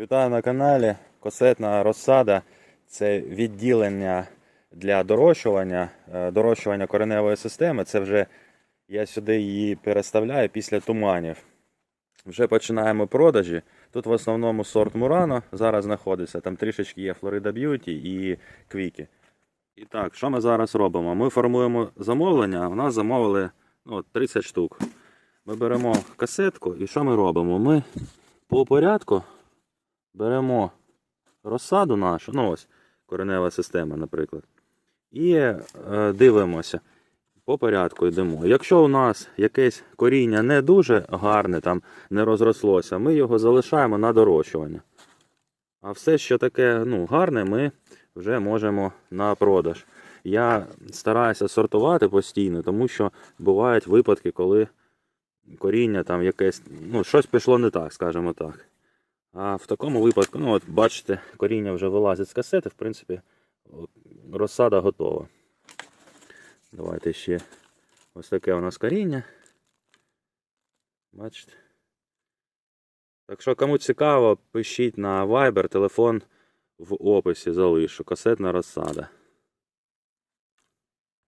Вітаю на каналі. Косетна розсада це відділення для дорощування, е, дорощування кореневої системи. Це вже я сюди її переставляю після туманів. Вже починаємо продажі. Тут в основному сорт Мурано зараз знаходиться. Там трішечки є Флорида Б'юті і Квіки. І так, що ми зараз робимо? Ми формуємо замовлення. У нас замовили ну, 30 штук. Ми беремо касетку і що ми робимо? Ми по порядку беремо розсаду нашу, ну ось коренева система, наприклад, і е, дивимося. По порядку йдемо. Якщо у нас якесь коріння не дуже гарне, там не розрослося, ми його залишаємо на дорощування. А все, що таке ну, гарне, ми вже можемо на продаж. Я стараюся сортувати постійно, тому що бувають випадки, коли коріння там якесь, ну, щось пішло не так, скажімо так. А в такому випадку, ну от бачите, коріння вже вилазить з касети, в принципі, розсада готова. Давайте ще ось таке у нас коріння. Бачите. Так що, кому цікаво, пишіть на Viber, телефон в описі залишу. Касетна розсада.